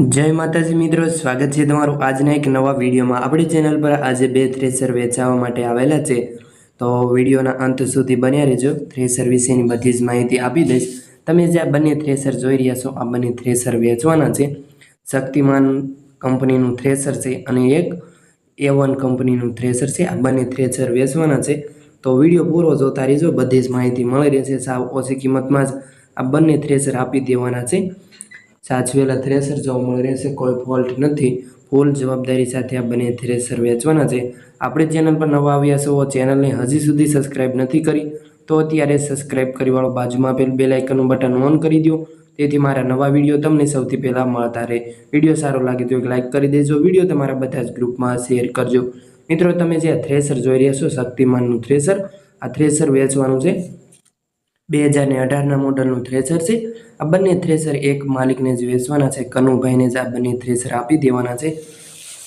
જય માતાજી મિત્રો, સ્વાગત છે તમારું આજના એક નવા વિડીયોમાં. આપણી ચેનલ પર આજે બે થ્રેસર વેચાવા માટે આવેલા છે. તો વિડીયોના અંત સુધી બન્યા રહેજો. થ્રેસર વિશેની બધી જ માહિતી આપી દઈશ. તમે જે આ બંને થ્રેસર જોઈ રહ્યા છો, આ બંને થ્રેસર વેચવાના છે. શક્તિમાન કંપનીનું થ્રેસર છે અને એક એ વન કંપનીનું થ્રેસર છે. આ બંને થ્રેસર વેચવાના છે. તો વીડિયો પૂરો જોતા રહેજો. બધી જ માહિતી મળી રહેશે. સાવ ઓછી કિંમતમાં જ આ બંને થ્રેસર આપી દેવાના છે. સાચવેલા થ્રેસર જોવા મળી રહેશે, કોઈ ફોલ્ટ નથી. ફૂલ જવાબદારી સાથે આ બંને થ્રેસર વેચવાના છે. આપણી ચેનલ પર નવા આવ્યા છો ચેનલને હજી સુધી સબસ્ક્રાઇબ નથી કરી, તો અત્યારે સબસ્ક્રાઇબ કરીવાળો બાજુમાં આપેલ બે લાઇકનનું બટન ઓન કરી દો. તેથી મારા નવા વીડિયો તમને સૌથી પહેલાં મળતા રહે. વીડિયો સારો લાગે તો એક લાઇક કરી દેજો. વીડિયો તમારા બધા જ ગ્રુપમાં શેર કરજો. મિત્રો, તમે જે થ્રેસર જોઈ રહ્યા છો, શક્તિમાનનું થ્રેસર આ થ્રેસર વેચવાનું છે બે હજાર ને અઢારના મોડલનું થ્રેસર છે. આ બંને થ્રેસર એક માલિકને જ વેચવાના છે. કનુભાઈને જ આ બંને થ્રેસર આપી દેવાના છે.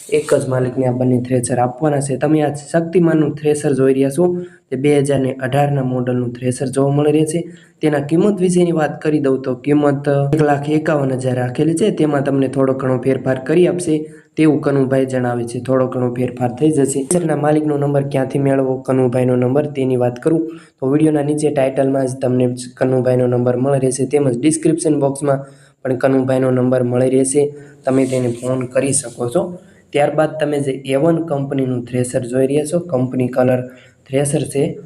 એક જ માલિકને આ બંને થ્રેસર આપવાના છે. તમે આ શક્તિમાનનું થ્રેસર જોઈ રહ્યા છો. તે બે હજારને અઢારના મોડલનું થ્રેસર જોવા મળી રહે છે. તેના કિંમત વિશેની વાત કરી દઉં તો કિંમત એક લાખ એકાવન હજાર રાખેલી છે. તેમાં તમને થોડો ઘણો ફેરફાર કરી આપશે તેવું કનુભાઈ જણાવે છે. થોડો ઘણો ફેરફાર થઈ જશે. થ્રેસરના માલિકનો નંબર ક્યાંથી મેળવવો કનુભાઈનો નંબર તેની વાત કરું તો વિડીયોના નીચે ટાઇટલમાં જ તમને કનુભાઈનો નંબર મળી રહેશે તેમજ ડિસ્ક્રિપ્શન બોક્સમાં પણ કનુભાઈનો નંબર મળી રહેશે. તમે તેને ફોન કરી શકો છો. ત્યારબાદ તમે જે એવન કંપનીનું થ્રેસર જોઈ રહ્યા છો, કંપની કલર થ્રેસર છે,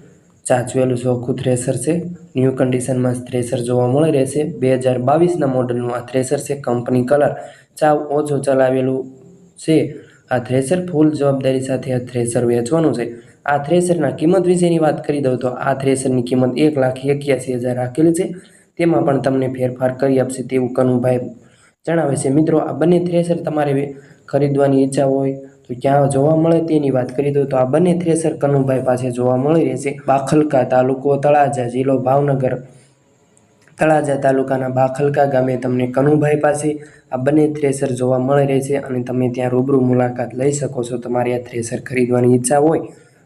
ચાચવેલું ચોખ્ખું થ્રેસર છે, ન્યૂ કન્ડિશનમાં થ્રેસર જોવા મળી રહેશે. બે હજાર બાવીસના મોડલનું આ થ્રેસર છે, કંપની કલર. ચાવ ઓછો ચલાવેલું છે. આ થ્રેસર ફૂલ જવાબદારી સાથે આ થ્રેસર વેચવાનું છે. આ થ્રેસરના કિંમત વિશેની વાત કરી દઉં તો આ થ્રેસરની કિંમત એક લાખ એક્યાસી હજાર રાખેલી છે. તેમાં પણ તમને ફેરફાર કરી આપશે તેવું કનુભાઈ જણાવે છે. મિત્રો, આ બંને થ્રેસર તમારે ખરીદવાની ઈચ્છા હોય, તો ક્યાં જોવા મળે તેની વાત કરી દઉં. તો આ બંને થ્રેસર કનુભાઈ પાસે જોવા મળી રહેશે બાખલકા તાલુકો તળાજા, જિલ્લો ભાવનગર. તળાજા તાલુકાના બાખલકા ગામે તમને કનુભાઈ પાસે આ બંને થ્રેસર જોવા મળી રહેશે અને તમે ત્યાં રૂબરૂ મુલાકાત લઈ શકો છો. તમારે આ થ્રેસર ખરીદવાની ઈચ્છા હોય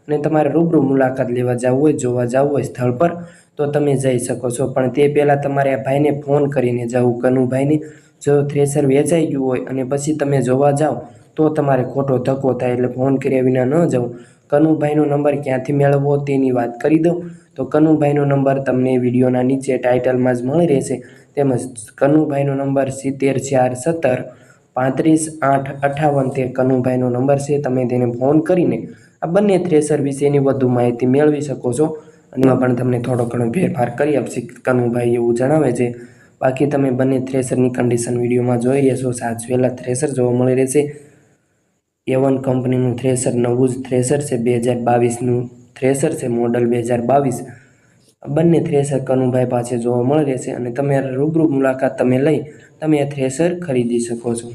અને તમારે રૂબરૂ મુલાકાત લેવા જવું હોય, જોવા જવું હોય સ્થળ પર તો તમે જઈ શકો છો. પણ તે પહેલાં તમારે આ ભાઈને ફોન કરીને જવું કનુભાઈને. જો થ્રેસર વેચાઈ ગયું હોય અને પછી તમે જોવા જાઓ, તો તમારે ખોટો ધક્કો થાય એટલે ફોન કર્યા વિના ન જવું કનુભાઈનો નંબર ક્યાંથી મેળવવો તેની વાત કરી દઉં. તો કનુભાઈનો નંબર તમને વિડીયોના નીચે ટાઇટલમાં જ મળી રહેશે. તેમજ કનુભાઈનો નંબર સિત્તેર ચાર સત્તર પાંત્રીસ આઠ અઠાવન તે કનુભાઈનો નંબર છે. તમે તેને ફોન કરીને આ બંને થ્રેસર વિશેની વધુ માહિતી મેળવી શકો છો. એમાં પણ તમને થોડો ઘણો ફેરફાર કરી આપશે. કનુભાઈ એવું જણાવે છે, બાકી તમે બંને થ્રેસરની કન્ડિશન વિડીયોમાં જોઈ રહ્યા છો સાચવેલા થ્રેસર જોવા મળી રહેશે. એવન કંપનીનું થ્રેસર નવું જ થ્રેસર છે. બે હજાર બાવીસનું થ્રેસર છે. મોડલ બે હજાર બાવીસ. બંને થ્રેસર કનુભાઈ પાસે જોવા મળી રહેશે અને તમે રૂબરૂ મુલાકાત તમે લઈ તમે આ થ્રેસર ખરીદી શકો છો.